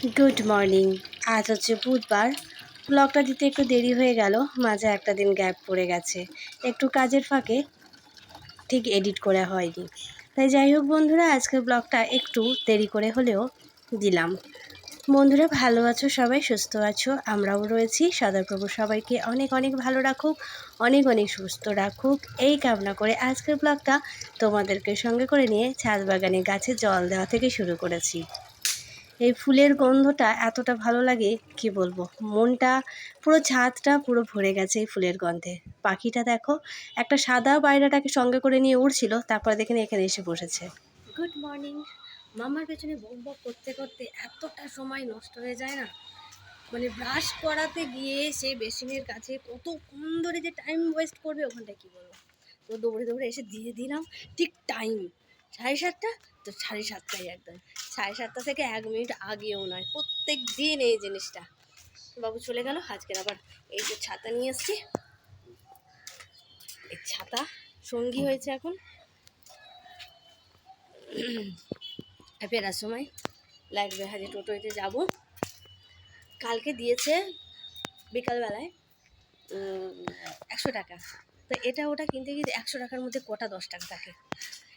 Good morning. আজ হচ্ছে বুধবার। ব্লগটা দিতে একটু দেরি হয়ে গেল, মাঝে একটা দিন গ্যাপ পড়ে গেছে। একটু কাজের ফাঁকে ঠিক এডিট করা হয়নি। তাই যাই হোক বন্ধুরা আজকের ব্লগটা একটু দেরি করে হলেও দিলাম। বন্ধুরা, ভালো আছো সবাই? সুস্থ আছো? আমরাও রয়েছি। সদাপ্রভু সবাইকে অনেক অনেক ভালো রাখুক, অনেক অনেক সুস্থ রাখুক। এই কামনা করে আজকের ব্লগটা তোমাদেরকে সঙ্গে করে নিয়ে ছাদ বাগানে গাছে জল দেওয়া থেকে শুরু করেছি। এই ফুলের গন্ধটা এতটা ভালো লাগে, কি বলব? মনটা পুরো ছাদটা পুরো ভরে গেছে এই ফুলের গন্ধে। পাখিটা দেখো, একটা সাদা পায়রাটাকে সঙ্গে করে নিয়ে উড়ছিল, তারপরে দেখেন এখানে এসে বসেছে। গুড মর্নিং মামার পেছনে বক বক করতে করতে এতটা সময় নষ্ট হয়ে যায় না? মানে ব্রাশ করাতে গিয়ে সে বেসিনের কাছে কতক্ষণ ধরে যে টাইম ওয়েস্ট করবে, ওখানটায় কী বলব? তো দৌড়ে দৌড়ে এসে দিয়ে দিলাম, ঠিক টাইম সাড়ে সাতটা? তো সাড়ে সাতটাই একদম। সাড়ে সাতটা থেকে এক মিনিট আগেও নয়, প্রত্যেক দিন এই জিনিসটা। বাবু চলে গেল, আজকের আবার এই যে ছাতা নিয়ে এসছি। এই ছাতা সঙ্গী হয়েছে এখন। ফেরার সময় লাগবে হাজে টোটোতে যাব। কালকে দিয়েছে বিকালবেলায় একশো টাকা। তো এটা ওটা কিনতে গিয়ে একশো টাকার মধ্যে কটা দশ টাকা থাকে?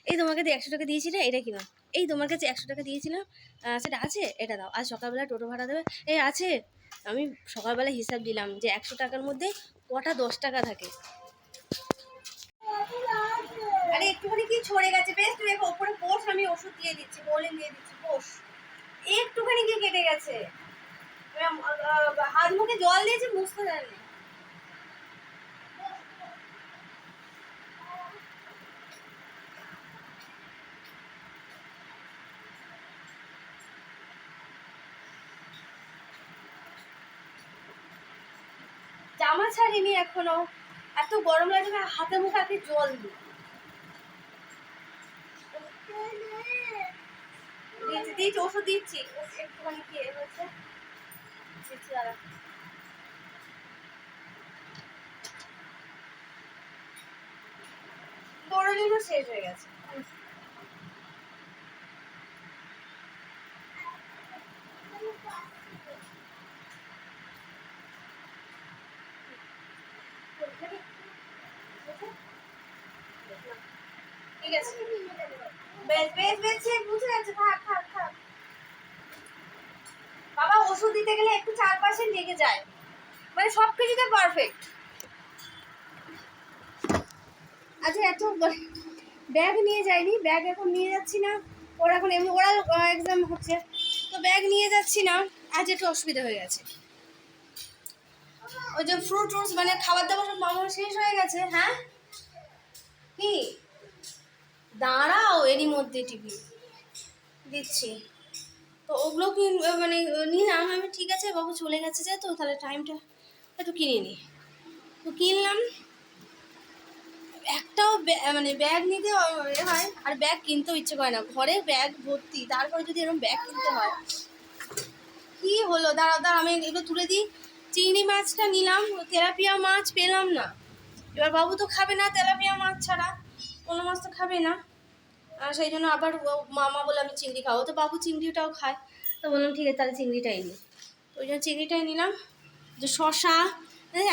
এই তোমার কাছে একশো টাকা দিয়েছি না, এটা কিনা এই তোমার কাছে একশো টাকা দিয়েছিলাম সেটা আছে? এটা দাও। আজ সকালবেলা টোটো ভাড়া দেবে? এই আছে। আমি সকালবেলা হিসাব দিলাম যে একশো টাকার মধ্যে কটা দশ টাকা থাকে। আরে, একটুখানি কি ছড়ে গেছে? বেশ, তুই ওপরে পোষ আমি ওষুধ দিয়ে দিচ্ছি বলে দিয়ে দিচ্ছি পোষ একটুখানি কি কেটে গেছে? হাত মুখে জল দিয়েছি মুছতে দেয়নি জামা ছাড়িনি এখনও। এত গরম লাগে হাতে মুখে আগে জল দিই ওষুধ দিচ্ছি। একটুখানি শেষ হয়ে গেছে। ঠিক আছে বেশ বাবা, ওষুধ দিতে গেলে একটু চারপাশে লেগে যায়। মানে সব কিছুতে পারফেক্ট আচ্ছা এত ব্যাগ নিয়ে যাইনি ব্যাগ এখন নিয়ে যাচ্ছি না। ওরা এখন এমনি, ওরা এক্সাম হচ্ছে। তো ব্যাগ নিয়ে যাচ্ছি না। আজ একটু অসুবিধা হয়ে গেছে। ওই যে ফ্রুট ট্রুটস মানে খাবার দাবার সব মামার শেষ হয়ে গেছে হ্যাঁ? কি? দাঁড়াও এরই মধ্যে টিভি দিচ্ছি। তো ওগুলো মানে নিলাম আমি ঠিক আছে, বাবু চলে গেছে যে তো তাহলে টাইমটা একটু কিনে নিই তো কিনলাম। একটাও মানে ব্যাগ নিতে হয় আর ব্যাগ কিনতেও ইচ্ছে করে না। ঘরে ব্যাগ ভর্তি, তারপরে যদি এরকম ব্যাগ কিনতে হয়। কি হলো? দাঁড়াও দাঁড়া আমি এগুলো তুলে দিই। চিংড়ি মাছটা নিলাম, তেলাপিয়া মাছ পেলাম না। এবার বাবু তো খাবে না তেলাপিয়া মাছ ছাড়া কোনো মাছ তো খাবে না। সেই জন্য আবার মামা বলে আমি চিংড়ি খাব। তো বাবু চিংড়িটাও খায়। তো বললাম, ঠিক আছে, তাহলে চিংড়িটাই নিই ওই জন্য চিংড়িটাই নিলাম। যে শশা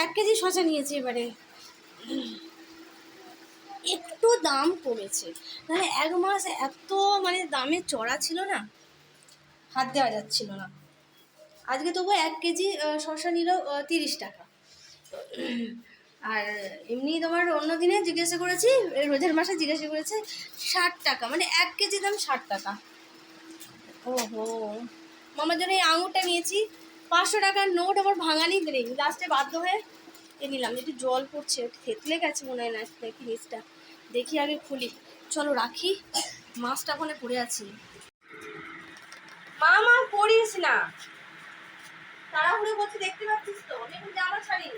এক কেজি শশা নিয়েছি এবারে। একটু দাম কমেছে। মানে এক মাস এত মানে দামে চড়া ছিল না, হাত দেওয়া যাচ্ছিল না। আজকে তবু এক কেজি শসা নিল তিরিশ টাকা। আর এমনি তোমার অন্য দিনে জিজ্ঞাসা করেছি রোজার মাসে জিজ্ঞাসা করেছে ষাট টাকা মানে এক কেজি দাম ষাট টাকা। ওহো। মামার জন্য এই আঙুরটা নিয়েছি পাঁচশো টাকার নোট আমার ভাঙানি নেই। লাস্টে বাধ্য হয়ে এ নিলাম। একটু জল পড়ছে থেতলে গেছে মনে হয় না নিচটা দেখি আগে খুলি। চলো রাখি মাছটা ওখানে পড়ে আছি। মা মা পড়িস না। তাড়াহুড়ো করছি দেখতে পাচ্ছিস তো? আমি জামা ছাড়ি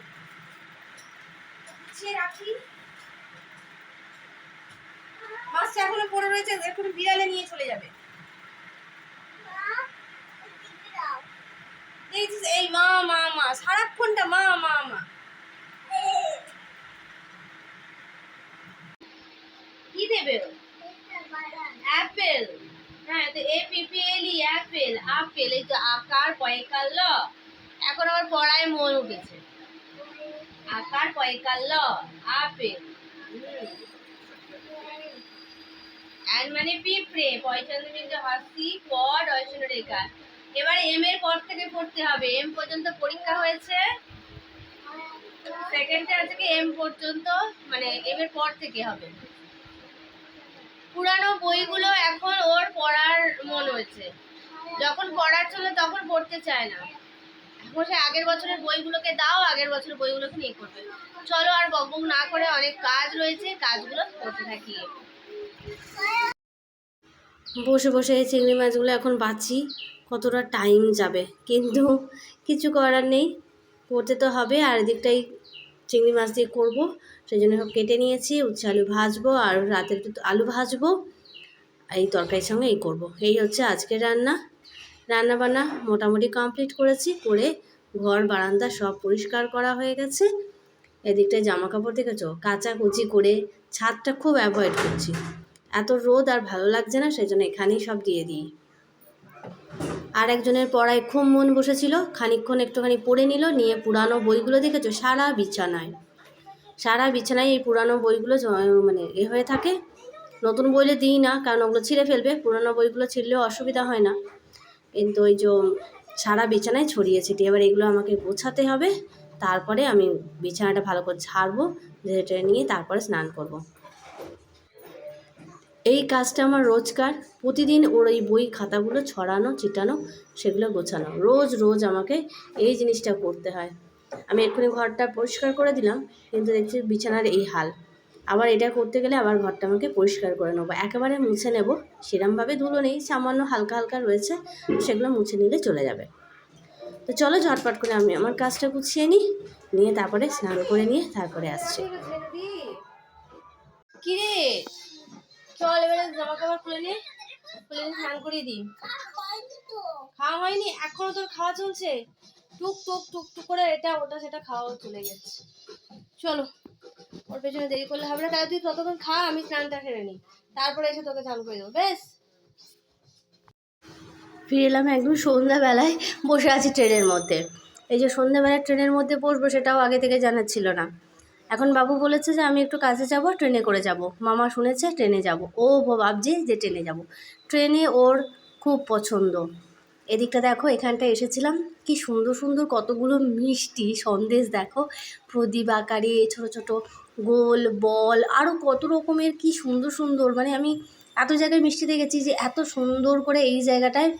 এখনও পড়ে রয়েছে, এখন বিড়ালে নিয়ে চলে যাবে। এই মা মা মা, সারাক্ষণটা মা মা মা। কি দেবে? অ্যাপেল। হ্যাঁ তো এ পিপিএলি অ্যাপেল, আপেল। এই তো আকার পয়কাল এখন আমার পড়ায় মন উঠেছে। মানে এবার এম এর পর থেকে পড়তে হবে। এম পর্যন্ত পরীক্ষা হয়েছে। এম পর্যন্ত মানে এম এর পর থেকে হবে। পুরানো বইগুলো এখন ওর পড়ার মন হয়েছে। যখন পড়ার জন্য তখন পড়তে চায় না। এখন সে আগের বছরের বইগুলোকে দাও, আগের বছরের বইগুলোকে নিয়ে করবে। চলো আর বকবক না করে অনেক কাজ রয়েছে, কাজগুলো করতে থাকি। বসে বসে এই চিংড়ি মাছগুলো এখন বাঁচি কতটা টাইম যাবে। কিন্তু কিছু করার নেই, করতে তো হবে, আর এদিকটাই চিংড়ি মাছ দিয়ে করব। সেই জন্য সব কেটে নিয়েছি, উচ্ছে আলু ভাজবো, আর রাতের আলু ভাজবো এই তরকারির সঙ্গে এই করব। এই হচ্ছে আজকের রান্না। রান্না বান্না মোটামুটি কমপ্লিট করেছি, করে ঘর, বারান্দা সব পরিষ্কার করা হয়ে গেছে। এদিকটায় জামা কাপড় দেখেছ? কাচা কুচি করে ছাদটা খুব অ্যাভয়েড করছি। এত রোদ আর ভালো লাগছে না, সেই জন্য এখানেই সব দিয়ে দিই। আর একজনের পড়ায় খুব মন বসেছিল, খানিকক্ষণ একটুখানি পড়ে নিল, নিয়ে পুরানো বইগুলো দেখেছ? সারা বিছানায়। সারা বিছানায় এই পুরানো বইগুলো মানে এ হয়ে থাকে। নতুন বইলে দিই না, কারণ ওগুলো ছিঁড়ে ফেলবে। পুরানো বইগুলো ছিঁড়লেও অসুবিধা হয় না। কিন্তু ওই যে সারা বিছানায় ছড়িয়ে ছিটিয়ে। এবার এগুলো আমাকে গোছাতে হবে, তারপরে আমি বিছানাটা ভালো করে ঝাড়বো ঝেড়ে নিয়ে তারপরে স্নান করব। এই কাজটা আমার রোজকার। প্রতিদিন ওর এই বই খাতাগুলো ছড়ানো চিটানো সেগুলো গোছানো। রোজ রোজ আমাকে এই জিনিসটা করতে হয়। আমি এক্ষুনি ঘরটা পরিষ্কার করে দিলাম, কিন্তু দেখছি বিছানার এই হাল। আবার এটা করতে গেলে আবার ঘরটা আমাকে পরিষ্কার করে নেব। একেবারে মুছে নেব। সেরমভাবে ধুলো নেই, সামান্য হালকা হালকা রয়েছে সেগুলো মুছে নিলে চলে যাবে। তো চলো ঝটপট করে আমি আমার কাজটা গুছিয়ে নিই, নিয়ে তারপরে স্নান করে নিয়ে তারপরে আসছি। চল এবারে খুলে খুলে খাওয়া হয়নি তোর খাওয়া চলছে। টুক টুক টুক টুক করে এটা, ওটা, সেটা খাওয়া চলো। ওর পেছনে দেরি করলে হবে না। তাহলে তুই ততক্ষণ খা, আমি স্নানটা সেরে নিই। তারপরে এসে তোকে স্নান করে দেবো, বেশ? ফিরে এলাম একদম সন্ধ্যাবেলায়, বসে আছি ট্রেনের মধ্যে। এই যে সন্ধ্যাবেলায় ট্রেনের মধ্যে বসবো সেটাও আগে থেকে জানার ছিল না। এখন বাবু বলেছে যে আমি একটু কাজে যাব, ট্রেনে করে যাব। মামা শুনেছে ট্রেনে যাব। ও ভাবছে যে ট্রেনে যাব। ট্রেনে ওর খুব পছন্দ। এদিকটা দেখো এখানটা এসেছিলাম। কি সুন্দর সুন্দর, কতগুলো মিষ্টি সন্দেশ দেখো। প্রদীপ আকারে, ছোট ছোট গোল, বল আরও কত রকমের কি সুন্দর সুন্দর। মানে আমি এত জায়গায় মিষ্টি দেখেছি যে এত সুন্দর করে এই জায়গাটায়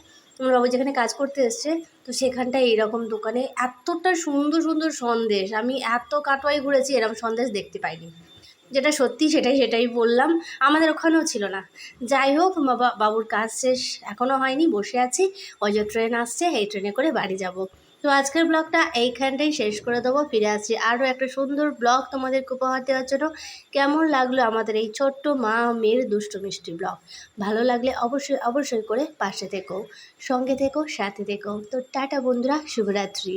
আমার বাবু যেখানে কাজ করতে এসছে, তো সেখানটায় এইরকম দোকানে এতটা সুন্দর সুন্দর সন্দেশ। আমি এত কাটোয়াই ঘুরেছি, এরকম সন্দেশ দেখতে পাইনি। যেটা সত্যি সেটাই সেটাই বললাম। আমাদের ওখানেও ছিল না। যাই হোক বাবা বাবুর কাজ শেষ। এখনও হয়নি, বসে আছি। ওই যে ট্রেন আসছে, এই ট্রেনে করে বাড়ি যাব। তো আজকের ব্লগটা এইখানটাই শেষ করে দেবো, ফিরে আসছি আরও একটা সুন্দর ব্লগ তোমাদেরকে উপহার দেওয়ার জন্য। কেমন লাগল আমাদের এই ছোট্ট মা মেয়ের দুষ্টু মিষ্টি ব্লগ? ভালো লাগলে অবশ্যই অবশ্যই করে পাশে থেকো, সঙ্গে থেকো, সাথে থেকো। তো টাটা বন্ধুরা, শুভরাত্রি।